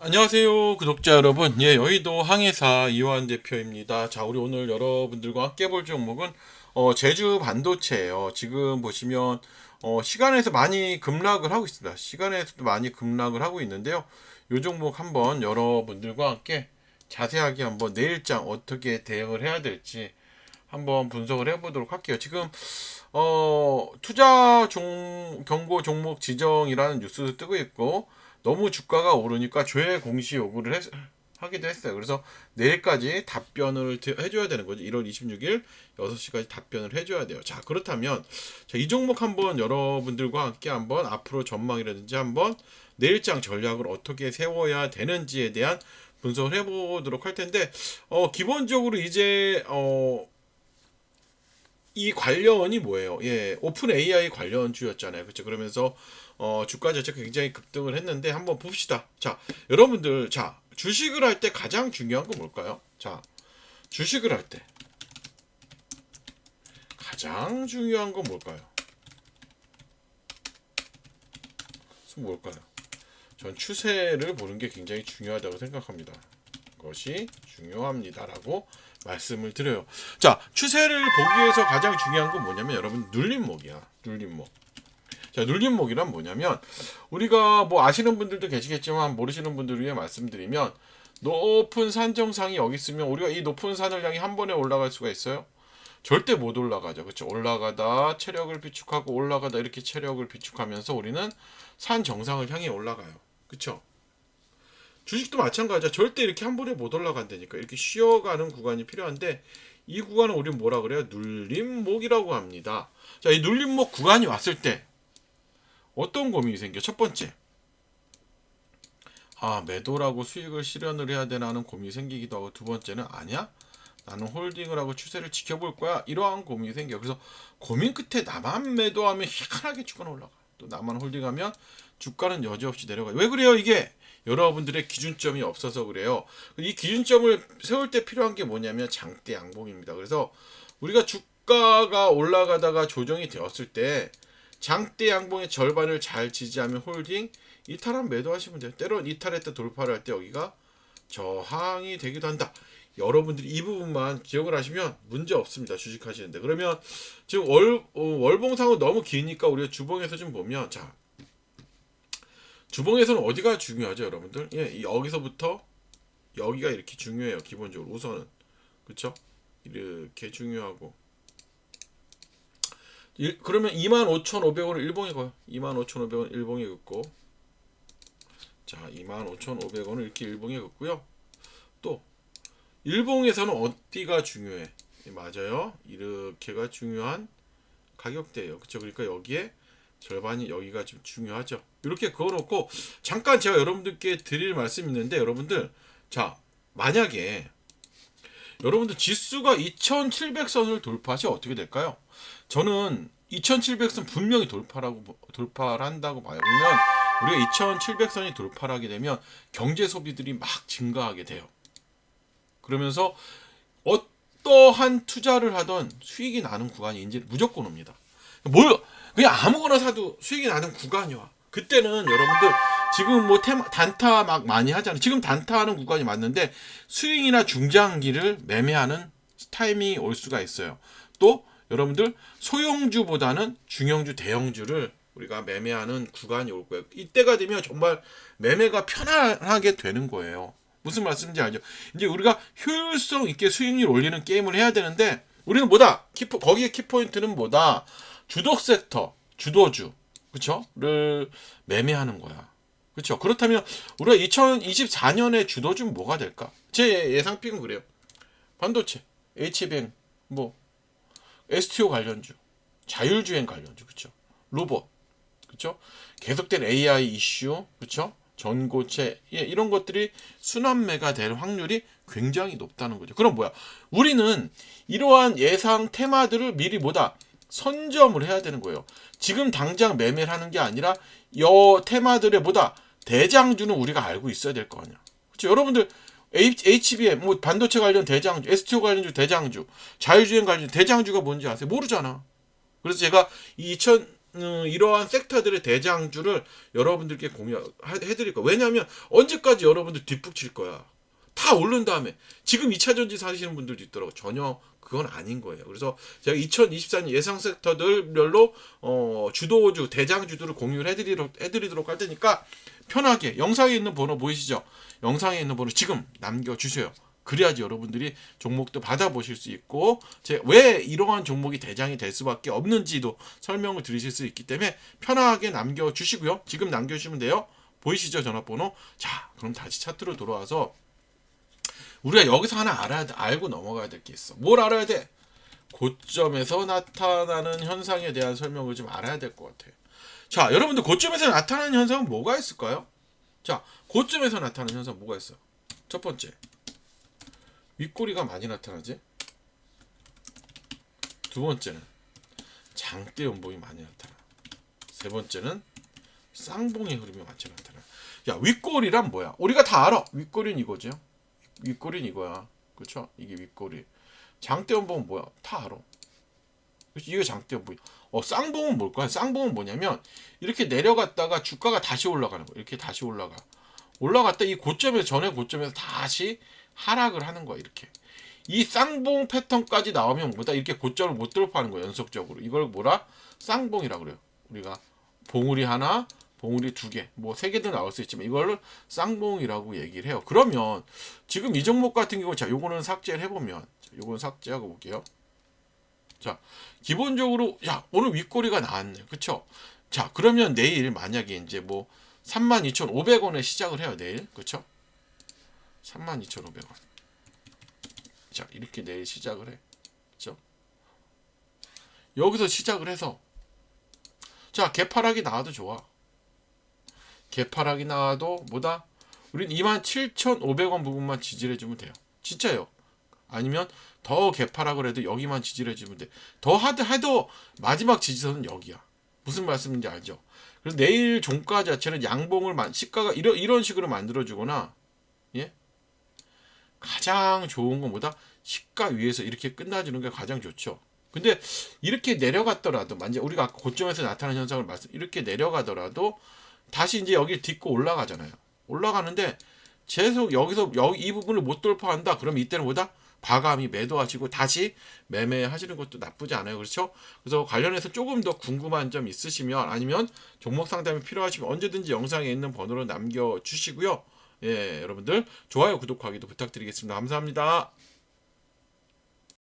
안녕하세요 구독자 여러분. 예 여의도 항해사 이완 대표입니다. 자 우리 오늘 여러분들과 함께 볼 종목은 어, 제주 반도체예요. 지금 보시면 어, 시간에서 많이 급락을 하고 있습니다. 시간에서도 많이 급락을 하고 있는데요. 이 종목 한번 여러분들과 함께 자세하게 한번 내일장 어떻게 대응을 해야 될지 한번 분석을 해보도록 할게요. 지금 어, 투자 종, 경고 종목 지정이라는 뉴스도 뜨고 있고 너무 주가가 오르니까 조회 공시 요구를 했, 하기도 했어요. 그래서 내일까지 답변을 드- 해줘야 되는 거죠. 1월 26일 6시까지 답변을 해줘야 돼요. 자 그렇다면 자, 이 종목 한번 여러분들과 함께 한번 앞으로 전망이라든지 한번 내일장 전략을 어떻게 세워야 되는지에 대한 분석을 해보도록 할 텐데 어, 기본적으로 이제 어, 이 관련이 뭐예요? 예, 오픈 AI 관련주였잖아요. 그렇죠? 그러면서 어, 주가 자체가 굉장히 급등을 했는데 한번 봅시다. 자, 여러분들, 자, 주식을 할 때 가장 중요한 건 뭘까요? 자, 주식을 할 때 가장 중요한 건 뭘까요? 뭘까요? 전 추세를 보는 게 굉장히 중요하다고 생각합니다. 것이 중요합니다라고 말씀을 드려요. 자, 추세를 보기 위해서 가장 중요한 건 뭐냐면 여러분 눌림목이야. 눌림목. 자, 눌림목이란 뭐냐면 우리가 뭐 아시는 분들도 계시겠지만 모르시는 분들을 위해 말씀드리면 높은 산 정상이 여기 있으면 우리가 이 높은 산을 향해 한 번에 올라갈 수가 있어요? 절대 못 올라가죠. 그렇죠? 올라가다 체력을 비축하고 올라가다 이렇게 체력을 비축하면서 우리는 산 정상을 향해 올라가요. 그렇죠? 주식도 마찬가지야. 절대 이렇게 한 번에 못 올라간다니까. 이렇게 쉬어가는 구간이 필요한데 이 구간은 우리 뭐라 그래요? 눌림목이라고 합니다. 자, 이 눌림목 구간이 왔을 때 어떤 고민이 생겨? 첫 번째. 아, 매도라고 수익을 실현을 해야 되나 하는 고민이 생기기도 하고 두 번째는 아니야? 나는 홀딩을 하고 추세를 지켜볼 거야. 이러한 고민이 생겨. 그래서 고민 끝에 나만 매도하면 희한하게 주가는 올라가. 또 나만 홀딩하면 주가는 여지없이 내려가. 왜 그래요? 이게 여러분들의 기준점이 없어서 그래요. 이 기준점을 세울 때 필요한 게 뭐냐면 장대 양봉입니다. 그래서 우리가 주가가 올라가다가 조정이 되었을 때 장대 양봉의 절반을 잘 지지하면 홀딩, 이탈하면 매도하시면 돼요. 때론 이탈했다 돌파를 할 때 여기가 저항이 되기도 한다. 여러분들이 이 부분만 기억을 하시면 문제 없습니다. 주식하시는데. 그러면 지금 월, 어, 월봉상은 너무 기니까 우리가 주봉에서 좀 보면 자 주봉에서는 어디가 중요하죠, 여러분들? 예, 이 여기서부터 여기가 이렇게 중요해요. 기본적으로 우선은 그렇죠? 이렇게 중요하고 일, 그러면 25,500원을 일봉에 거요. 25,500원 일봉에 긋고 자, 25,500원을 이렇게 일봉에 긋고요. 또 일봉에서는 어디가 중요해? 예, 맞아요. 이렇게가 중요한 가격대예요. 그렇죠? 그러니까 여기에 절반이 여기가 좀 중요하죠. 이렇게 그어놓고 잠깐 제가 여러분들께 드릴 말씀이 있는데 여러분들 자 만약에 여러분들 지수가 2,700선을 돌파하시 어떻게 될까요? 저는 2,700선 분명히 돌파라고 보- 돌파를 한다고 봐요. 그러면 우리가 2,700선이 돌파를 하게 되면 경제 소비들이 막 증가하게 돼요. 그러면서 어떠한 투자를 하던 수익이 나는 구간이 이제 무조건 옵니다. 뭘 그냥 아무거나 사도 수익이 나는 구간이 와. 그때는 여러분들 지금 뭐 테마, 단타 막 많이 하잖아요. 지금 단타하는 구간이 맞는데 스윙이나 중장기를 매매하는 타이밍이 올 수가 있어요. 또 여러분들 소형주보다는 중형주, 대형주를 우리가 매매하는 구간이 올 거예요. 이때가 되면 정말 매매가 편안하게 되는 거예요. 무슨 말씀인지 알죠? 이제 우리가 효율성 있게 수익률 올리는 게임을 해야 되는데 우리는 뭐다? 키포, 거기에 키포인트는 뭐다? 주독 섹터, 주도주, 그쵸?를 매매하는 거야. 그렇죠. 그렇다면 우리가 2024년에 주도주는 뭐가 될까? 제 예상픽은 그래요. 반도체, HBM, 뭐 STO 관련주, 자율주행 관련주, 그렇죠. 로봇, 그렇죠. 계속된 AI 이슈, 그렇죠. 전고체, 예, 이런 것들이 순환매가 될 확률이 굉장히 높다는 거죠. 그럼 뭐야? 우리는 이러한 예상 테마들을 미리 뭐다 선점을 해야 되는 거예요. 지금 당장 매매를 하는 게 아니라 여 테마들의 보다 대장주는 우리가 알고 있어야 될 거 아니야. 그렇죠? 여러분들 HBM 뭐 반도체 관련 대장주, STO 관련주 대장주, 자율주행 관련 대장주가 뭔지 아세요? 모르잖아. 그래서 제가 이 2000 음, 이러한 섹터들의 대장주를 여러분들께 공유해드릴 거예요. 왜냐하면 언제까지 여러분들 뒷북 칠 거야. 다 오른 다음에 지금 2차 전지 사시는 분들도 있더라고 전혀 그건 아닌 거예요. 그래서 제가 2024년 예상 섹터들별로 어, 주도주 대장주들을 공유를 해드리도록, 해드리도록 할 테니까 편하게 영상에 있는 번호 보이시죠? 영상에 있는 번호 지금 남겨주세요. 그래야지 여러분들이 종목도 받아보실 수 있고 제 왜 이러한 종목이 대장이 될 수밖에 없는지도 설명을 드리실 수 있기 때문에 편하게 남겨주시고요. 지금 남겨주시면 돼요. 보이시죠 전화번호? 자 그럼 다시 차트로 돌아와서 우리가 여기서 하나 알아야 돼, 알고 넘어가야 될 게 있어. 뭘 알아야 돼? 고점에서 나타나는 현상에 대한 설명을 좀 알아야 될 것 같아. 자, 여러분들 고점에서 나타나는 현상은 뭐가 있을까요? 자, 고점에서 나타나는 현상 뭐가 있어? 첫 번째, 윗꼬리가 많이 나타나지. 두 번째는 장대 연봉이 많이 나타나. 세 번째는 쌍봉의 흐름이 많이 나타나. 야, 윗꼬리란 뭐야? 우리가 다 알아. 윗꼬리는 이거죠. 윗꼬리는 이거야. 그렇죠? 이게 윗꼬리. 장대연봉은 뭐야? 다 알아. 그렇지? 이게 장대연봉이. 어, 쌍봉은 뭘까요? 쌍봉은 뭐냐면 이렇게 내려갔다가 주가가 다시 올라가는 거야. 이렇게 다시 올라가. 올라갔다 이 고점에서 전에 고점에서 다시 하락을 하는 거야. 이렇게. 이 쌍봉 패턴까지 나오면 뭐다 이렇게 고점을 못 돌파하는 거야. 연속적으로. 이걸 뭐라? 쌍봉이라 그래요. 우리가 봉우리 하나, 봉우리 두 개, 뭐 세 개도 나올 수 있지만 이걸 쌍봉이라고 얘기를 해요. 그러면 지금 이 종목 같은 경우 자, 요거는 삭제를 해보면, 자, 요거는 삭제하고 볼게요. 자, 기본적으로 야 오늘 윗꼬리가 나왔네, 그쵸? 자, 그러면 내일 만약에 이제 뭐 32,500원에 시작을 해요, 내일, 그쵸? 32,500원. 자, 이렇게 내일 시작을 해, 그쵸? 여기서 시작을 해서 자, 개파락이 나와도 좋아. 개파락이 나와도 뭐다? 우린 27,500원 부분만 지지를 해주면 돼요. 진짜요. 아니면 더 개파락을 해도 여기만 지지를 해주면 돼. 더 하드 해도 마지막 지지선은 여기야. 무슨 말씀인지 알죠? 그래서 내일 종가 자체는 양봉을 만 시가가 이런 이런 식으로 만들어주거나 예 가장 좋은 건 뭐다? 시가 위에서 이렇게 끝나주는 게 가장 좋죠. 근데 이렇게 내려갔더라도 만약 우리가 고점에서 나타나는 현상을 말씀 이렇게 내려가더라도 다시 이제 여기 딛고 올라가잖아요. 올라가는데 계속 여기서 여기 이 부분을 못 돌파한다. 그럼 이때는 뭐다? 과감히 매도하시고 다시 매매하시는 것도 나쁘지 않아요. 그렇죠? 그래서 관련해서 조금 더 궁금한 점 있으시면 아니면 종목 상담이 필요하시면 언제든지 영상에 있는 번호로 남겨 주시고요. 예, 여러분들 좋아요, 구독하기도 부탁드리겠습니다. 감사합니다.